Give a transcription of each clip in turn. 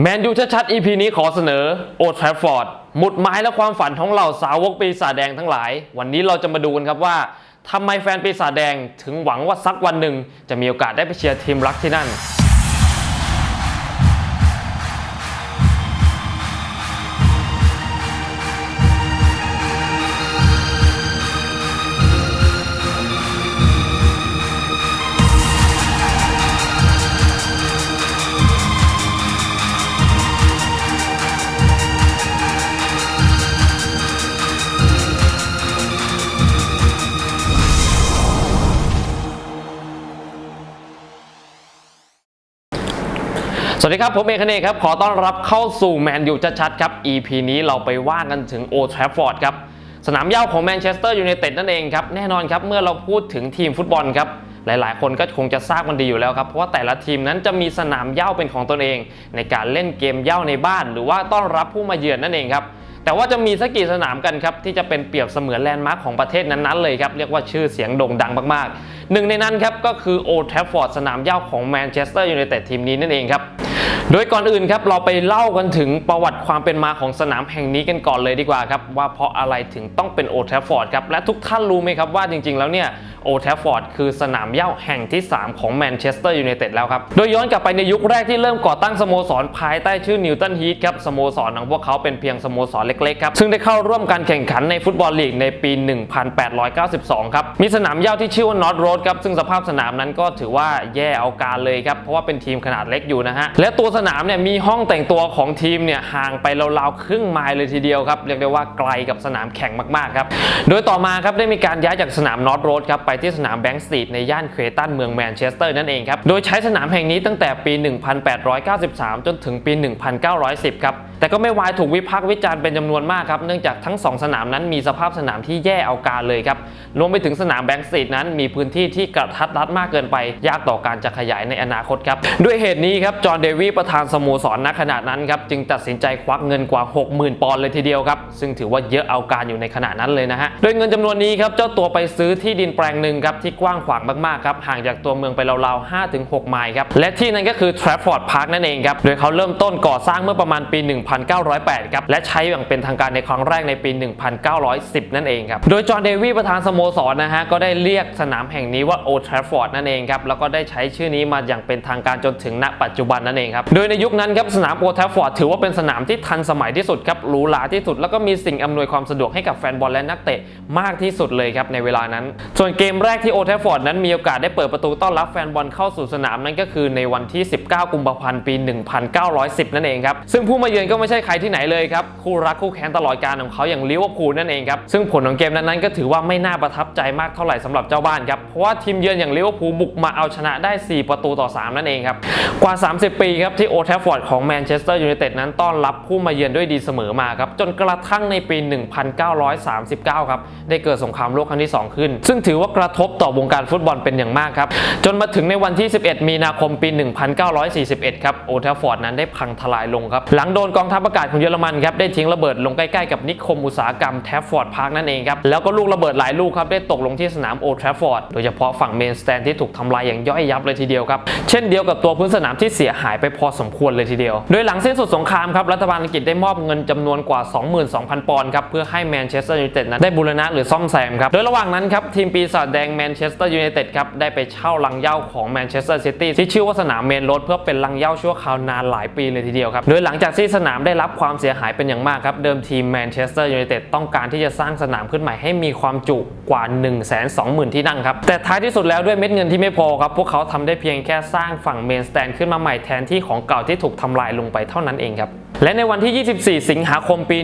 แมนยูชัดๆ EP นี้ขอเสนอโอ t ทร f ฟอร์ดหมุดหมายและความฝันของเหล่าสาวกปีศาจแดงทั้งหลาย วันนี้เราจะมาดูกันครับว่าทำไมแฟนปีศาจแดงถึงหวังว่าสักวันหนึ่งจะมีโอกาสได้ไปเชียร์ทีมรักที่นั่น สวัสดีครับ ผมเอกเนกครับ ขอต้อนรับเข้าสู่แมนยูชัดๆครับ EP นี้เราไปว่ากันถึงโอทร f ฟอร์ดครับ สนามหญ้าของแมนเชสเตอร์ยูไนเต็ดนั่นเองครับ แน่นอนครับ เมื่อเราพูดถึงทีมฟุตบอลครับ หลายๆ คนก็คงจะทราบมันดีอยู่แล้วครับ เพราะว่าแต่ละทีมนั้นจะมีสนามหญ้าเป็นของตนเอง ในการเล่นเกมหญ้าในบ้าน หรือว่าต้อนรับผู้มาเยือนนั่นเองครับแต่ว่าจะมีสักกี่สนามกันครับ ที่จะเป็นเปรียบเสมือนแลนด์มาร์คของประเทศนั้นๆเลยครับ เรียกว่าชื่อเสียงโด่งดังมากๆ หนึ่งในนั้นครับ ก็คือโอ t ท f ฟอร์ดสนามหญ้าของแมนเชสเตอร์ยูไนเต็ดทีมนี้นั่นเองครับ โดยก่อนอื่นครับเราไปเล่ากันถึงประวัติความเป็นมาของสนามแห่งนี้กันก่อนเลยดีกว่าครับว่าเพราะอะไรถึงต้องเป็นโอ t ทฟฟอร์ดครับและทุกท่านรู้ไหมครับว่าจริง ๆ แล้วเนี่ย โอ t ท f ฟอร์ดคือสนามเหย้าแห่งที่ 3 ของแมนเชสเตอร์ยูไนเต็ดแล้วครับ โดยย้อนกลับไปในยุคแรกที่เริ่มก่อตั้งสโมสรภายใต้ชื่อนิวตันฮีทครับ สโมสรของพวกเขาเป็นเพียงสโมสรเล็กๆครับ ซึ่งได้เข้าร่วมการแข่งขันในฟุตบอลลีกในปี 1892 ครับ มีสนามเหย้าที่ชื่อว่านอตโรดครับ ซึ่งสภาพสนามนั้นก็ถือว่าแย่เอาการเลยครับ เพราะว่าเป็นทีมขนาดเล็กอยู่นะฮะ และตัวสนามเนี่ยมีห้องแต่งตัวของทีมเนี่ยห่างไปราวๆครึ่งไมล์เลยทีเดียวครับ เรียกได้ว่าไกลกับสนามแข่งมากๆครับ โดยต่อมาครับได้มีการย้ายจากสนามนอตโรดครับไปที่สนามแบงก์สตรีทในย่านเครตันเมืองแมนเชสเตอร์นั่นเองครับ โดยใช้สนามแห่งนี้ตั้งแต่ปี 1893 จนถึงปี 1910 ครับ แต่ก็ไม่วายถูกวิพากษ์วิจารณ์เป็นจำนวนมากครับ เนื่องจากทั้ง 2 สนามนั้นมีสภาพสนามที่แย่เอาการเลยครับ รวมไปถึงสนามแบงก์สตรีทนั้นมีพื้นที่ที่กระทัดรัดมากเกินไป ยากต่อการจะขยายในอนาคตครับ ด้วยเหตุนี้ครับ จอห์นเดวีประธานสโมสรณขณะนั้นครับ จึงตัดสินใจควักเงินกว่า 60,000 ปอนด์เลยทีเดียวครับ ซึ่งถือว่าเยอะเอาการอยู่ในขณะนั้นเลยนะฮะ โดยเงินจำนวนนี้ครับ เจ้าตัวไปซื้อที่ดินแปลงหนึ่งครับที่กว้างขวางมากๆครับ ห่างจากตัวเมืองไปราวๆ5-6 ไมล์ครับ และที่นั้นก็คือ Trafford Park นั่นเองครับ โดยเขาเริ่มต้นก่อสร้างเมื่อประมาณปี1908 ครับ และใช้อย่างเป็นทางการในครั้งแรกในปี 1910 นั่นเองครับ โดยจอห์นเดวีประธานสโมสรนะฮะ ก็ได้เรียกสนามแห่งนี้ว่า Old Trafford นั่นเองครับ แล้วก็ได้ใช้ชื่อนี้มาอย่างเป็นทางการจนถึงณปัจจุบันนั่นเองครับ โดยในยุคนั้นครับสนาม Old Trafford ถือว่าเป็นสนามที่ทันสมัยที่สุดครับหรูหราที่สุด แล้วก็มีสิ่งอำนวยความสะดวกให้กับแฟนบอลและนักเตะมากที่สุดเลยครับในเวลานั้น ส่วนเกมแรกที่ Old Trafford นั้นมีโอกาสได้เปิดประตูต้อนรับแฟนบอลเข้าสู่สนามนั่นก็คือในวันที่ 19 กุมภาพันธ์ ปี 1910 นั่นเองครับ ซึ่งผู้มาเยือนก็ไม่ใช่ใครที่ไหนเลยครับ คู่รักคู่แค้นตลอดการของเขาอย่างลิเวอร์พูลนั่นเองครับ ซึ่งผลของเกมนั้นๆก็ถือว่าไม่น่าประทับใจมากเท่าไหร่สำหรับเจ้าบ้านครับ เพราะว่าทีมเยือนอย่างลิเวอร์พูลบุกมาเอาชนะได้ 4 ประตูต่อ 3 นั่นเองครับ กว่า 30 ปีครับที่โอท f ฟอร์ดของแมนเชสเตอร์ยูไนเต็ดนั้นต้อนรับผู้มาเยือนด้วยดีเสมอมาครับจนกระทั่งในปี 1939 ครับได้เกิดสงครามโลกครั้งที่ 2 ขึ้น ซึ่งถือว่ากระทบต่อวงการฟุตบอลเป็นอย่างมากครับจนมาถึงในวันที่ 11 มีนาคมปี 1941 ครับโอ t ท f ฟอร์ดนั้นได้พังทลายลงครับหลังโดนกองทัพอากาศของเยอรมันครับได้ทิ้งระเบิดลงใกล้ๆกับนิคมอุตสาหกรรมแทฟฟอร์ดพาร์คนั่นเองครับแล้วก็ลูกระเบิดหลายลูกครับได้ตกลงที่สนามโอ t ท f ฟอร์ดโดยเฉพาะฝั่งเมนสแตนที่ถูกทำลายอย่างย่อยยับเลยทีเดียวครับเช่นเดียวกับตัวพื้นสนามที่เสียหายไปพอสมควรเลยทีเดียว โดยหลังสิ้นสุดสงครามครับรัฐบาลอังกฤษได้มอบเงินจำนวนกว่า 22,000 ปอนด์ครับเพื่อให้แมนเชสเตอร์ยูไนเต็ดนั้นได้บูรณะหรือซ่อมแซมครับโดยระหว่างนั้นครับทีมปีศาจแดงแมนเชสเตอร์ยูไนเต็ดครับได้ไปเช่าลังเย้าของแมนเชสเตอร์ซิตี้ที่ชื่อว่าสนามเมนโรดเพื่อเป็นลังเย้าชั่วคราวนานหลายปีเลยทีเดียวครับโดยหลังจากที่สนามได้รับความเสียหายเป็นอย่างมากครับ เดิมทีมแมนเชสเตอร์ยูไนเต็ดต้องการที่จะสร้างสนามขึ้นใหม่ให้มีความจุกว่า 1 2 0 0 0 0 ที่นั่งครับ แต่ท้ายที่สุดแล้วด้วยเม็ดเงินที่ไม่พอครับ พวกเขาทำได้เพียงแค่สร้างฝั่งเมนสแตนขึ้นมาใหม่แทนที่ของเก่าที่ถูกทำลายลงไปเท่านั้นเองครับและในวันที่ 24 สิงหาคมปี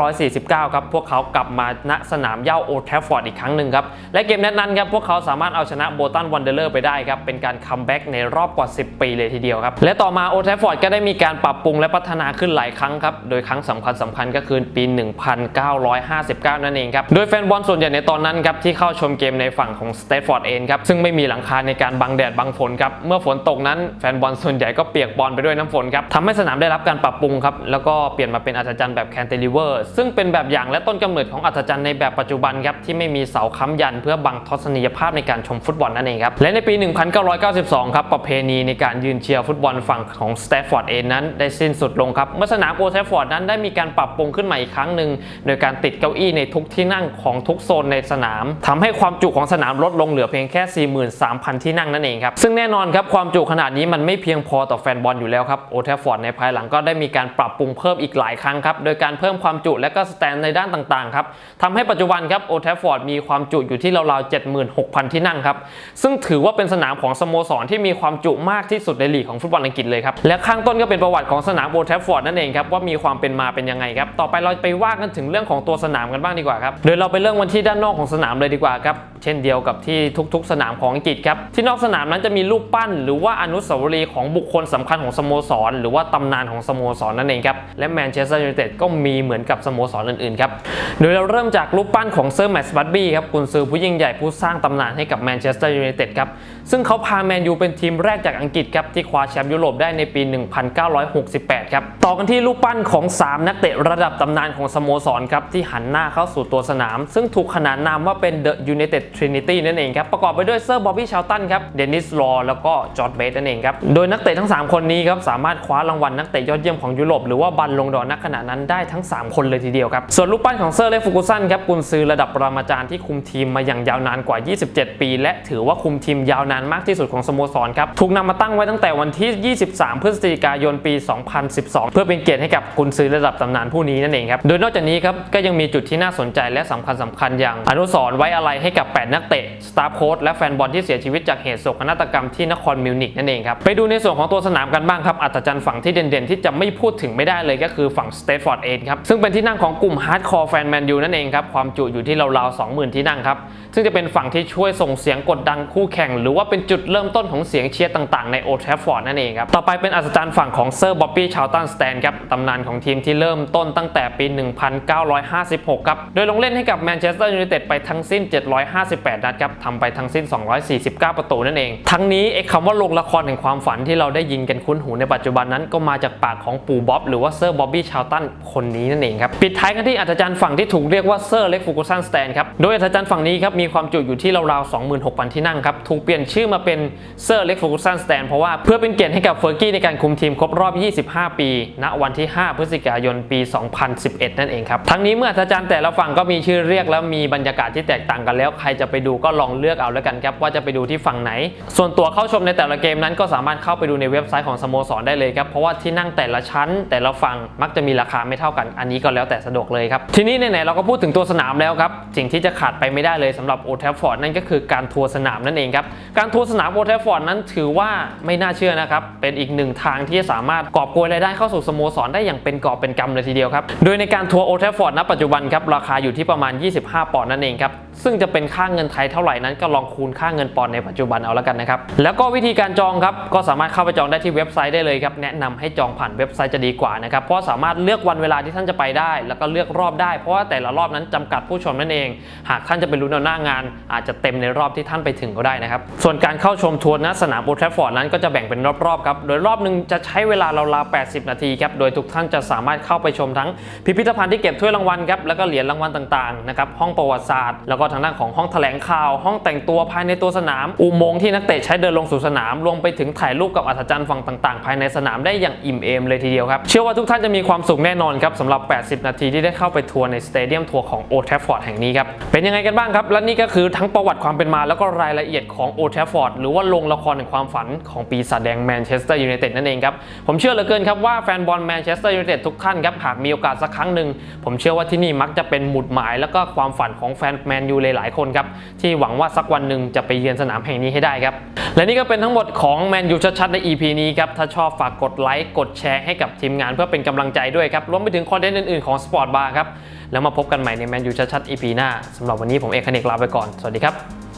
1949 ครับ พวกเขากลับมาณสนามเย้าโอท f ฟอร์ดอีกครั้งหนึ่งครับ และเกมนัดนั้นครับ พวกเขาสามารถเอาชนะโบตันวันเดอร์เลอร์ไปได้ครับ เป็นการคัมแบ็กในรอบกว่า 10 ปีเลยทีเดียวครับ และต่อมาโอทฟอร์ดก็ได้มีการปรับปรุงและพัฒนาขึ้นหลายครั้งครับ โดยครั้งสำคัญสำคัญก็คือปี 1959 นั่นเองครับ โดยแฟนบอลส่วนใหญ่ในตอนนั้นครับที่เข้าชมเกมในฝั่งของสเตทฟอร์ดเองครับ ซึ่งไม่มีหลังคาในการบังแดดบังฝนครับ เมื่อฝนตกนั้นแฟนบอลส่วนใหญ่ก็เปียกบอลไปด้วยน้ำฝนครับทำให้สนามได้รับการปรับปรุงครับ แล้วก็เปลี่ยนมาเป็นอัศจรรย์แบบแคนเตลิเวอร์ ซึ่งเป็นแบบอย่างและต้นกำเนิดของอัศจรรย์ในแบบปัจจุบันครับที่ไม่มีเสาค้ำยัน เพื่อบังทัศนียภาพในการชมฟุตบอลนั่นเองครับ และในปี 1992 ครับประเพณีในการยืนเชียร์ฟุตบอลฝั่งของสเตฟฟอร์ดเองนั้นได้สิ้นสุดลงครับเมื่อสนามโอลด์แทฟฟอร์ดนั้นได้มีการปรับปรุงขึ้นใหม่อีกครั้งหนึ่งโดยการติดเก้าอี้ในทุกที่นั่งของทุกโซนในสนามทำให้ความจุของสนามลดลงเหลือเพียงแค่ 43,000 ที่นั่งนั่นเองครับซึ่งแน่นอนครับความจุขนาดนี้มันไม่เพียงพอต่อแฟนบอลอยู่แล้วครับโอลด์แทฟฟอร์ดในภายหลังก็ได้มีการปรับปรุงเพิ่มอีกหลายครั้งครับโดยการเพิ่มความจุและก็สแตนในด้านต่างๆครับทำให้ปัจจุบันครับโอลด์แทฟฟอร์ดมีความจุอยู่ที่ราวๆ76,000 ที่นั่งครับซึ่งถือว่าเป็นสนามของสโมสรที่มีความจุมากที่สุดในลีกของฟุตบอลอังกฤษเลยครับและข้างต้นก็เป็นประวัติของสนามโอแทฟฟอร์ดนั่นเองครับว่ามีความเป็นมาเป็นยังไงครับต่อไปเราไปว่ากันถึงเรื่องของตัวสนามกันบ้างดีกว่าครับโดยเราไปเริ่มกันที่ด้านนอกของสนามเลยดีกว่าครับเช่นเดียวกับที่ทุก ๆ สนามของอังกฤษครับที่นอกสนามนั้นจะมีรูปปั้น หรือว่าอนุสาวรีย์ของบุคคลสำคัญของสโมสร หรือว่าตำนานของสโมสรนั่นเองครับและแมนเชสเตอร์ยูไนเต็ดก็มีเหมือนกับสโมสรอื่นๆครับโดยเราเริ่มจากรูปปั้นของเซอร์แมตต์บัตบี้ครับกุนซือผู้ยิ่งใหญ่ผู้สร้างตำนานให้กับแมนเชสเตอร์ยูไนเต็ดครับซึ่งเขาพาแมนยูเป็นทีมแรกจากอังกฤษครับที่คว้าแชมป์ยุโรปได้ในปี 1968 ครับ ต่อกันที่รูปปั้นของ 3 นักเตะระดับตำนานของสโมสรครับที่หันหน้าเข้าสู่ตัวสนาม ซึ่งถูกขนานนามว่าเป็นเดอะยูไนเต็ดทรินิตี้นั่นเองครับ ประกอบไปด้วยเซอร์บอบบี้ชาลตันครับเดนิสลอแล้วก็จอร์ดเบสนั่นเองครับ โดยนักเตะทั้ง 3 คนนี้ครับสามารถคว้ารางวัลนักเตะยอดเยี่ยมของยุโรปหรือว่าบัลลงดอร์นักขณะนั้นได้ทั้ง 3 คนเลยทีเดียวครับส่วนรูปปั้นของเซอร์เล็กฟูกุสันครับกุนซือระดับปรมาจารย์ที่คุมทีมมาอย่างยาวนานกว่า 27 ปี และถือว่าคุมทีมยาวนานมากที่สุดของสโมสรครับถูกนำมาตั้งไว้ตั้งแต่วันที่ 23 พฤศจิกายนปี 2012 เพื่อเป็นเกียรติให้กับกุนซือระดับตำนานผู้นี้นั่นเองครับโดยนอกจากนี้ครับก็ยังมีจุดที่น่าสนใจและสำคัญสำคัญอย่างอนุสรไว้อะไรให้กับ 8 นักเตะสตาฟโค้ชและแฟนบอลที่เสียชีวิตจากเหตุโศกนาฏกรรมที่นครมิวนิกนั่นเองครับไปดูในส่วนของตัวสนามกันบ้างครับอัศจรรย์ฝั่งที่เด่นๆ ที่จะไม่พูดถึงไม่ได้เลยก็คือฝั่งสเตทฟอร์ดเองครับซึ่งเป็นที่นั่งของกลุ่มฮาร์ดคอร์แฟนแมนยูนั่นเองครับความจุอยู่ที่ราวๆ20,000 ที่นั่งครับซึ่งจะเป็นฝั่งที่ช่วยส่งเสียงกดดันคู่แข่งหรือว่าเป็นจุดเริ่มต้นของเสียงเชียร์ต่างๆในโอทราฟอร์ดนั่นเองครับ ต่อไปเป็นอัศจรรย์ฝั่งของเซอร์บ๊อบบี้ชาลตันสแตนครับตำนานของทีมที่เริ่มต้นตั้งแต่ปี 1956 ครับ โดยลงเล่นให้กับแมนเชสเตอร์ยูไนเต็ดไปทั้งสิ้น 758 นัดครับทำไปทั้งสิ้น 249 ประตูนั่นเอง ทั้งนี้ไอ้คำว่าลงละครแห่งความฝันที่เราได้ยินกันคุ้นหูในปัจจุบันนั้นก็มาจากปากของปู่บ๊อบหรือว่าเซอร์บ๊อบบี้ชาลตันคนนี้นั่นเองครับปิดท้ายกันที่อัศจรรย์ฝั่งที่ถูกเรียกว่าเซอร์เล็กฟูกุสันสแตนครับโดยอัศจรรย์ฝั่งนี้ครับมีความจุอยู่ที่ราวๆ26,000 ที่นั่งครับถูกเปลี่ยนชื่อมาเป็นเซอร์เล็กฟูกุสันสแตนเพราะว่าเพื่อเป็นเกียรติให้กับเฟอร์กี้ในการคุมทีมครบรอบ 25 ปี ณ วันที่ 5 พฤศจิกายน ปี 2011 นั่นเองครับ ทั้งนี้เมื่ออัศจรรย์แต่ละฝั่งก็มีชื่อเรียกแล้วมีบรรยากาศที่แตกต่างกันแล้ว ใครจะไปดูก็ลองเลือกเอาแล้วกันครับว่าจะไปดูที่ฝั่งไหน ส่วนตัวเข้าชมในแต่ละเกมนั้นก็สามารถเข้าไปดูในเว็บไซต์ของสโมสรได้เลยครับเพราะว่าที่นั่งแต่ละชั้น แต่ละฝั่งมักจะมีราคาไม่เท่ากัน อันนี้ก็แล้วแต่สะดวกเลยครับทีนี้ไหนๆเราก็พูดถึงตัวสนามแล้วครับสิ่งที่จะขาดไปไม่ได้เลยสำหรับโอทฟฟอร์ดนั่นก็คือการทัวร์สนามนั่นเองครับกการทัวร์สนามโอทฟฟอร์ดนั้นถือว่าไม่น่าเชื่อนะครับ เป็นอีกหนึ่งทางที่จะสามารถกอบโกยรายได้เข้าสู่สโมสรได้อย่างเป็นกอบเป็นกำเลยทีเดียวครับ โดยในการทัวร์โอเทฟฟอร์ดณปัจจุบันครับราคาอยู่ที่ประมาณ 25 ปอนด์นั่นเองครับซึ่งจะเป็นค่าเงินไทยเท่าไหร่นั้นก็ลองคูณค่าเงินปอนด์ในปัจจุบันเอาแล้วกันนะครับ แล้วก็วิธีการจองครับก็สามารถเข้าไปจองได้ที่เว็บไซต์ได้เลยครับ แนะนำให้จองผ่านเว็บไซต์จะดีกว่านะครับ เพราะสามารถเลือกวันเวลาที่ท่านจะไปได้ แล้วก็เลือกรอบได้ เพราะว่าแต่ละรอบนั้นจำกัดผู้ชมนั่นเอง หากท่านจะไปลุ้นเอาหน้างาน อาจจะเต็มในรอบที่ท่านไปถึงก็ได้นะครับ ส่วนการเข้าชมทัวร์ณสนามโอทราฟฟอร์ดนั้นก็จะแบ่งเป็นรอบๆครับ โดยรอบหนึ่งจะใช้เวลาราวๆ80 นาทีครับ โดยทุกท่านจะสามารถเข้าไปชมทั้งพิพิธภัณฑ์ที่เก็บถ้วยรางวัลครับ แล้วก็เหรียญรางวัลต่างๆ นะครับ ห้องประวัติศาสตร์แล้วกทางด้านของห้องแถลงข่าว ห้องแต่งตัวภายในตัวสนาม อุโมงค์ที่นักเตะใช้เดินลงสู่สนาม รวมไปถึงถ่ายรูปกับอัศจรรย์ฝั่งต่างๆ ภายในสนามได้อย่างอิ่มเอมเลยทีเดียวครับ เชื่อว่าทุกท่านจะมีความสุขแน่นอนครับสำหรับ 80 นาทีที่ได้เข้าไปทัวร์ในสเตเดียมทัวร์ของโอทราฟฟอร์ดแห่งนี้ครับ เป็นยังไงกันบ้างครับ และนี่ก็คือทั้งประวัติความเป็นมาแล้วก็รายละเอียดของโอทราฟฟอร์ดหรือว่าลงละครแห่งความฝันของปีศาจแดงแมนเชสเตอร์ยูไนเต็ดนั่นเองครับผมเชื่อเหลือเกินครับว่าแฟนบอลแมนเชสเตอร์ยูไนเต็ดทุกท่านครับหากมีโอกาสสักครั้งหนึ่งผมเชื่อว่าที่นี่มักจะเป็นหมุดหมาย แล้วก็ความฝันของแฟนแมนยูเลยหลายคนครับที่หวังว่าสักวันหนึ่งจะไปเยือนสนามแห่งนี้ให้ได้ครับและนี่ก็เป็นทั้งหมดของแมนยูชัดๆใน EP นี้ครับถ้าชอบฝากกดไลค์กดแชร์ให้กับทีมงานเพื่อเป็นกำลังใจด้วยครับรวมไปถึงคอนเทนต์อื่นๆของ Sport Bar ครับแล้วมาพบกันใหม่ในแมนยูชัดๆ EP หน้าสำหรับวันนี้ผมเอกคเนกลาไปก่อนสวัสดีครับ